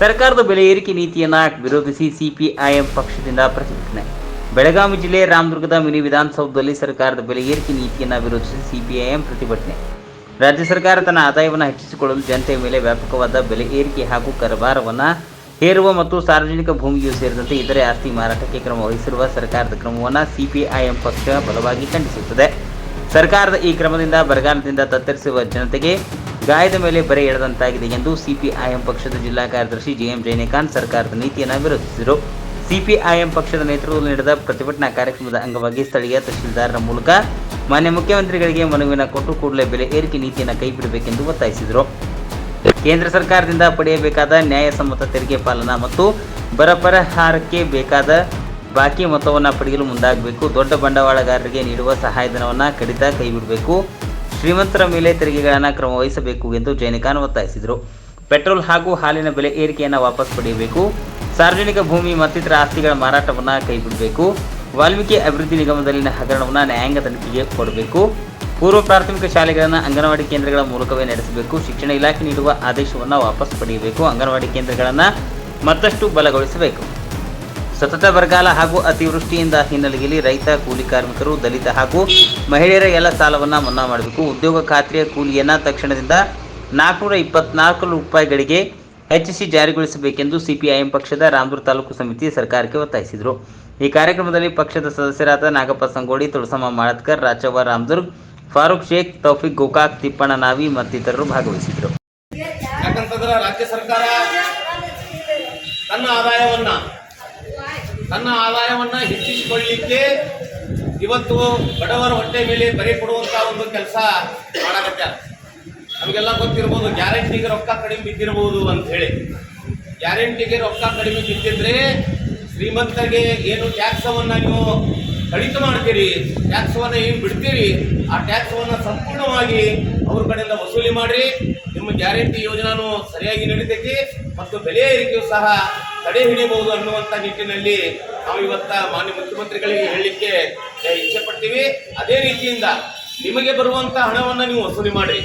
ಸರ್ಕಾರದ ಬೆಲೆ ಏರಿಕೆ ನೀತಿಯನ್ನು ವಿರೋಧಿಸಿ ಸಿಪಿಐಎಂ ಪಕ್ಷದಿಂದ ಪ್ರತಿಭಟನೆ. ಬೆಳಗಾವಿ ಜಿಲ್ಲೆ ರಾಮದುರ್ಗದ ಮಿನಿ ವಿಧಾನಸೌಧದಲ್ಲಿ ಸರ್ಕಾರದ ಬೆಲೆ ಏರಿಕೆ ನೀತಿಯನ್ನು ವಿರೋಧಿಸಿ ಸಿಪಿಐಎಂ ಪ್ರತಿಭಟನೆ. ರಾಜ್ಯ ಸರ್ಕಾರ ತನ್ನ ಆದಾಯವನ್ನು ಹೆಚ್ಚಿಸಿಕೊಳ್ಳಲು ಜನತೆಯ ಮೇಲೆ ವ್ಯಾಪಕವಾದ ಬೆಲೆ ಏರಿಕೆ ಹಾಗೂ ಕರಬಾರವನ್ನು ಹೇರುವ ಮತ್ತು ಸಾರ್ವಜನಿಕ ಭೂಮಿಯೂ ಸೇರಿದಂತೆ ಇತರೆ ಆಸ್ತಿ ಮಾರಾಟಕ್ಕೆ ಕ್ರಮ ವಹಿಸಿರುವ ಸರ್ಕಾರದ ಕ್ರಮವನ್ನು ಸಿಪಿಐಎಂ ಪಕ್ಷ ಬಲವಾಗಿ ಖಂಡಿಸುತ್ತದೆ. ಸರ್ಕಾರದ ಈ ಕ್ರಮದಿಂದ ಬರಗಾಲದಿಂದ ತತ್ತರಿಸುವ ಜನತೆಗೆ ಗಾಯದ ಮೇಲೆ ಬರೆ ಎಳೆದಂತಾಗಿದೆ ಎಂದು ಸಿಪಿಐಎಂ ಪಕ್ಷದ ಜಿಲ್ಲಾ ಕಾರ್ಯದರ್ಶಿ ಜಿಎಂ ಜೈನಿಕಾಂತ್ ಸರ್ಕಾರದ ನೀತಿಯನ್ನು ವಿರೋಧಿಸಿದರು. ಸಿಪಿಐಎಂ ಪಕ್ಷದ ನೇತೃತ್ವದಲ್ಲಿ ನಡೆದ ಪ್ರತಿಭಟನಾ ಕಾರ್ಯಕ್ರಮದ ಅಂಗವಾಗಿ ಸ್ಥಳೀಯ ತಹಶೀಲ್ದಾರರ ಮೂಲಕ ಮಾನ್ಯ ಮುಖ್ಯಮಂತ್ರಿಗಳಿಗೆ ಮನವಿಯನ್ನು ಕೊಟ್ಟು ಕೂಡಲೇ ಬೆಲೆ ಏರಿಕೆ ನೀತಿಯನ್ನು ಕೈಬಿಡಬೇಕೆಂದು ಒತ್ತಾಯಿಸಿದರು. ಕೇಂದ್ರ ಸರ್ಕಾರದಿಂದ ಪಡೆಯಬೇಕಾದ ನ್ಯಾಯಸಮ್ಮತ ತೆರಿಗೆ ಪಾಲನಾ ಮತ್ತು ಬರ ಪರಿಹಾರಕ್ಕೆ ಬೇಕಾದ ಬಾಕಿ ಮೊತ್ತವನ್ನು ಪಡೆಯಲು ಮುಂದಾಗಬೇಕು. ದೊಡ್ಡ ಬಂಡವಾಳಗಾರರಿಗೆ ನೀಡುವ ಸಹಾಯಧನವನ್ನು ಕಡಿತ ಕೈಬಿಡಬೇಕು. ಶ್ರೀಮಂತರ ಮೇಲೆ ತೆರಿಗೆಗಳನ್ನು ಕ್ರಮ ವಹಿಸಬೇಕು ಎಂದು ಜೈನಿಕಾನ್ ಒತ್ತಾಯಿಸಿದರು. ಪೆಟ್ರೋಲ್ ಹಾಗೂ ಹಾಲಿನ ಬೆಲೆ ಏರಿಕೆಯನ್ನು ವಾಪಸ್ ಪಡೆಯಬೇಕು. ಸಾರ್ವಜನಿಕ ಭೂಮಿ ಮತ್ತಿತರ ಆಸ್ತಿಗಳ ಮಾರಾಟವನ್ನು ಕೈಬಿಡಬೇಕು. ವಾಲ್ಮೀಕಿ ಅಭಿವೃದ್ಧಿ ನಿಗಮದಲ್ಲಿನ ಹಗರಣವನ್ನು ನ್ಯಾಯಾಂಗ ತನಿಖೆಗೆ ಕೊಡಬೇಕು. ಪೂರ್ವ ಪ್ರಾಥಮಿಕ ಶಾಲೆಗಳನ್ನು ಅಂಗನವಾಡಿ ಕೇಂದ್ರಗಳ ಮೂಲಕವೇ ನಡೆಸಬೇಕು. ಶಿಕ್ಷಣ ಇಲಾಖೆ ನೀಡುವ ಆದೇಶವನ್ನು ವಾಪಸ್ ಪಡೆಯಬೇಕು. ಅಂಗನವಾಡಿ ಕೇಂದ್ರಗಳನ್ನು ಮತ್ತಷ್ಟು ಬಲಗೊಳಿಸಬೇಕು. ಸತತ ಬರಗಾಲ ಹಾಗೂ ಅತಿವೃಷ್ಟಿಯಿಂದ ಹಿನ್ನೆಲೆಯಲ್ಲಿ ರೈತ, ಕೂಲಿ ಕಾರ್ಮಿಕರು, ದಲಿತ ಹಾಗೂ ಮಹಿಳೆಯರ ಎಲ್ಲ ಸಾಲವನ್ನು ಮನ್ನಾ ಮಾಡಬೇಕು. ಉದ್ಯೋಗ ಖಾತ್ರಿಯ ಕೂಲಿಯನ್ನು ತಕ್ಷಣದಿಂದ ನಾಲ್ಕುನೂರ ಇಪ್ಪತ್ನಾಲ್ಕು ರೂಪಾಯಿಗಳಿಗೆ ಹೆಚ್ಚಿಸಿ ಜಾರಿಗೊಳಿಸಬೇಕೆಂದು ಸಿಪಿಐಎಂ ಪಕ್ಷದ ರಾಮದುರ್ ತಾಲೂಕು ಸಮಿತಿ ಸರ್ಕಾರಕ್ಕೆ ಒತ್ತಾಯಿಸಿದರು. ಈ ಕಾರ್ಯಕ್ರಮದಲ್ಲಿ ಪಕ್ಷದ ಸದಸ್ಯರಾದ ನಾಗಪ್ಪ ಸಂಗೋಡಿ, ತುಳಸಮ್ಮ ಮಾಳತ್ಕರ್ ರಾಚವ್ವ ರಾಮದುರ್ಗ್, ಫಾರೂಕ್ ಶೇಖ್, ತೌಫಿಕ್ ಗೋಕಾಕ್, ತಿಪ್ಪಣ್ಣ ನಾವಿ ಮತ್ತಿತರರು ಭಾಗವಹಿಸಿದರು. ಯಾಕಂತಂದ್ರೆ ರಾಜ್ಯ ಸರ್ಕಾರ ತನ್ನ ಆದಾಯವನ್ನ ತನ್ನ ಆದಾಯವನ್ನ ಹೆಚ್ಚಿಸಿಕೊಳ್ಳಲಿಕ್ಕೆ ಇವತ್ತು ಬಡವರ ಹೊಟ್ಟೆ ಮೇಲೆ ಬರೆ ಕೊಡುವಂತ ಒಂದು ಕೆಲಸ ಮಾಡಕತ್ತ ನಮಗೆಲ್ಲ ಗೊತ್ತಿರ್ಬೋದು, ಗ್ಯಾರಂಟಿಗೆ ರೊಕ್ಕ ಕಡಿಮೆ ಬಿದ್ದಿರ್ಬೋದು ಅಂತ ಹೇಳಿ. ಗ್ಯಾರಂಟಿಗೆ ರೊಕ್ಕ ಕಡಿಮೆ ಬಿದ್ದಿದ್ರೆ ಶ್ರೀಮಂತರಿಗೆ ಏನು ಟ್ಯಾಕ್ಸವನ್ನು ನೀವು ಕಡಿತ ಮಾಡ್ತೀರಿ, ಟ್ಯಾಕ್ಸವನ್ನು ಏನು ಬಿಡ್ತೀರಿ, ಆ ಟ್ಯಾಕ್ಸವನ್ನು ಸಂಪೂರ್ಣವಾಗಿ ಅವ್ರ ಕಡೆಯಿಂದ ವಸೂಲಿ ಮಾಡ್ರಿ. ನಿಮ್ಮ ಗ್ಯಾರಂಟಿ ಯೋಜನಾನು ಸರಿಯಾಗಿ ನಡೀತೈತಿ ಮತ್ತು ಬೆಲೆ ಏರಿಕೆಯು ಸಹ ತಡೆ ಹಿಡಿಯಬಹುದು ಅನ್ನುವಂಥ ನಿಟ್ಟಿನಲ್ಲಿ ನಾವು ಇವತ್ತ ಮಾನ್ಯ ಮುಖ್ಯಮಂತ್ರಿಗಳಿಗೆ ಹೇಳಲಿಕ್ಕೆ ಇಚ್ಛೆ ಪಡ್ತೀವಿ. ಅದೇ ರೀತಿಯಿಂದ ನಿಮಗೆ ಬರುವಂಥ ಹಣವನ್ನು ನೀವು ವಸೂಲಿ ಮಾಡಿ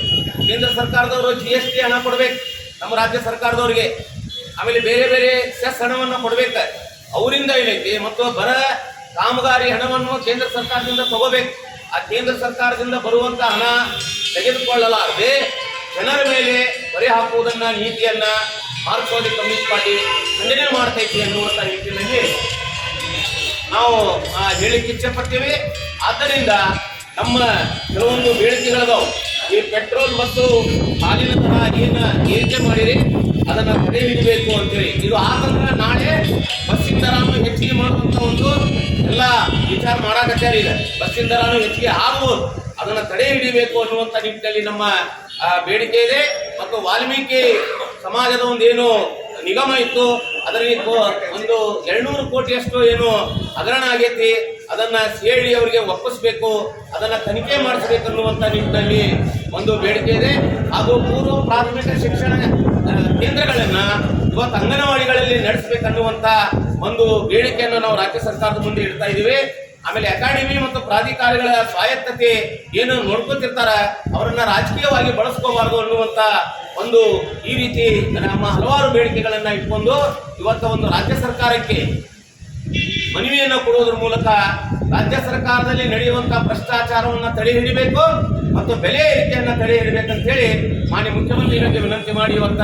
ಕೇಂದ್ರ ಸರ್ಕಾರದವರು ಜಿ ಎಸ್ ಟಿ ಹಣ ಕೊಡ್ಬೇಕು. ನಮ್ಮ ರಾಜ್ಯ ಸರ್ಕಾರದವರಿಗೆ ಆಮೇಲೆ ಬೇರೆ ಬೇರೆ ಸೆಸ್ ಹಣವನ್ನು ಕೊಡಬೇಕು. ಅವರಿಂದ ಏನೈತಿ ಮತ್ತು ಬರ ಕಾಮಗಾರಿ ಹಣವನ್ನು ಕೇಂದ್ರ ಸರ್ಕಾರದಿಂದ ತಗೋಬೇಕು. ಆ ಕೇಂದ್ರ ಸರ್ಕಾರದಿಂದ ಬರುವಂಥ ಹಣ ತೆಗೆದುಕೊಳ್ಳಲಾರದೆ ಜನರ ಮೇಲೆ ಹೊರೆ ಹಾಕುವುದನ್ನ ನೀತಿಯನ್ನ ಮಾರ್ಕ್ಸ್ವಾದಿ ಕಮ್ಯುನಿಸ್ಟ್ ಪಾರ್ಟಿ ಖಂಡನೆ ಮಾಡ್ತೈತಿ ಅನ್ನುವಂಥ ನಿಟ್ಟಿನಲ್ಲಿ ನಾವು ಆ, ಹೇಳಿಕ್ಕೆ ಇಚ್ಛೆ ಪಡ್ತೀವಿ ಆದ್ದರಿಂದ ನಮ್ಮ ಕೆಲವೊಂದು ಬೇಡಿಕೆಗಳದಾವು. ಈ ಪೆಟ್ರೋಲ್ ಮತ್ತು ಹಾಲಿನ ದರ ಏನು ಏರಿಕೆ ಮಾಡಿರಿ ಅದನ್ನ ತಡೆ ಹಿಡಿಬೇಕು ಅಂತೇಳಿ. ಇದು ಆದಂದ್ರೆ ನಾಳೆ ಬಸ್ಸಿನ ದರನು ಹೆಚ್ಚಿಗೆ ಮಾಡುವಂತ ಒಂದು ಎಲ್ಲ ವಿಚಾರ ಮಾಡಾಕತ್ಯಾರ ಈಗ ಬಸ್ಸಿನ ದರನು ಹೆಚ್ಚಿಗೆ ಆಗುವುದು ಅದನ್ನ ತಡೆ ಹಿಡಿಬೇಕು ಅನ್ನುವಂಥ ನಿಟ್ಟಿನಲ್ಲಿ ನಮ್ಮ ಬೇಡಿಕೆ ಇದೆ ಮತ್ತು ವಾಲ್ಮೀಕಿ ಸಮಾಜದ ಒಂದು ಏನು ನಿಗಮ ಇತ್ತು, ಅದರಲ್ಲಿ ಒಂದು ಎರಡ್ನೂರು ಕೋಟಿಯಷ್ಟು ಏನು ಹಗರಣ ಆಗೈತಿ, ಅದನ್ನು ಸೇಳಿ ಅವರಿಗೆ ಒಪ್ಪಿಸ್ಬೇಕು, ಅದನ್ನು ತನಿಖೆ ಮಾಡಿಸ್ಬೇಕು ಅನ್ನುವಂಥ ನಿಟ್ಟಿನಲ್ಲಿ ಒಂದು ಬೇಡಿಕೆ ಇದೆ ಹಾಗೂ ಪೂರ್ವ ಪ್ರಾಥಮಿಕ ಶಿಕ್ಷಣ ಕೇಂದ್ರಗಳನ್ನ ಇವತ್ತು ಅಂಗನವಾಡಿಗಳಲ್ಲಿ ನಡೆಸಬೇಕನ್ನುವಂಥ ಒಂದು ಬೇಡಿಕೆಯನ್ನು ನಾವು ರಾಜ್ಯ ಸರ್ಕಾರದ ಮುಂದೆ ಇಡ್ತಾ ಇದ್ದೀವಿ. ಆಮೇಲೆ ಅಕಾಡೆಮಿ ಮತ್ತು ಪ್ರಾಧಿಕಾರಗಳ ಸ್ವಾಯತ್ತತೆ ಏನು ನೋಡ್ಕೊತಿರ್ತಾರ, ಅವರನ್ನ ರಾಜಕೀಯವಾಗಿ ಬಳಸ್ಕೋಬಾರ್ದು ಅನ್ನುವಂತ ಒಂದು ಈ ರೀತಿ ನಮ್ಮ ಹಲವಾರು ಬೇಡಿಕೆಗಳನ್ನ ಇಟ್ಕೊಂಡು ಇವತ್ತ ಒಂದು ರಾಜ್ಯ ಸರ್ಕಾರಕ್ಕೆ ಮನವಿಯನ್ನು ಕೊಡುವುದರ ಮೂಲಕ ರಾಜ್ಯ ಸರ್ಕಾರದಲ್ಲಿ ನಡೆಯುವಂತಹ ಭ್ರಷ್ಟಾಚಾರವನ್ನು ತಡೆ ಹಿಡಿಬೇಕು ಮತ್ತು ಬೆಲೆ ಏರಿಕೆಯನ್ನು ತಡೆ ಹಿಡಿಬೇಕಂತ ಹೇಳಿ ಮಾನ್ಯ ಮುಖ್ಯಮಂತ್ರಿಗಳಿಗೆ ವಿನಂತಿ ಮಾಡಿ ಇವತ್ತ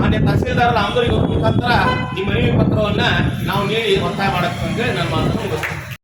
ಮಾನ್ಯ ತಹಸೀಲ್ದಾರರ ಆಂದೋಲನ ಮುಖಾಂತರ ಈ ಮನವಿ ಪತ್ರವನ್ನ ನಾವು ನೀಡಿ ಒತ್ತಾಯ ಮಾಡಕ್ಕೆ ಅಂತೇಳಿ ನಾನು ಮಾತನ್ನು ಮುಗಿಸ್ತೀನಿ.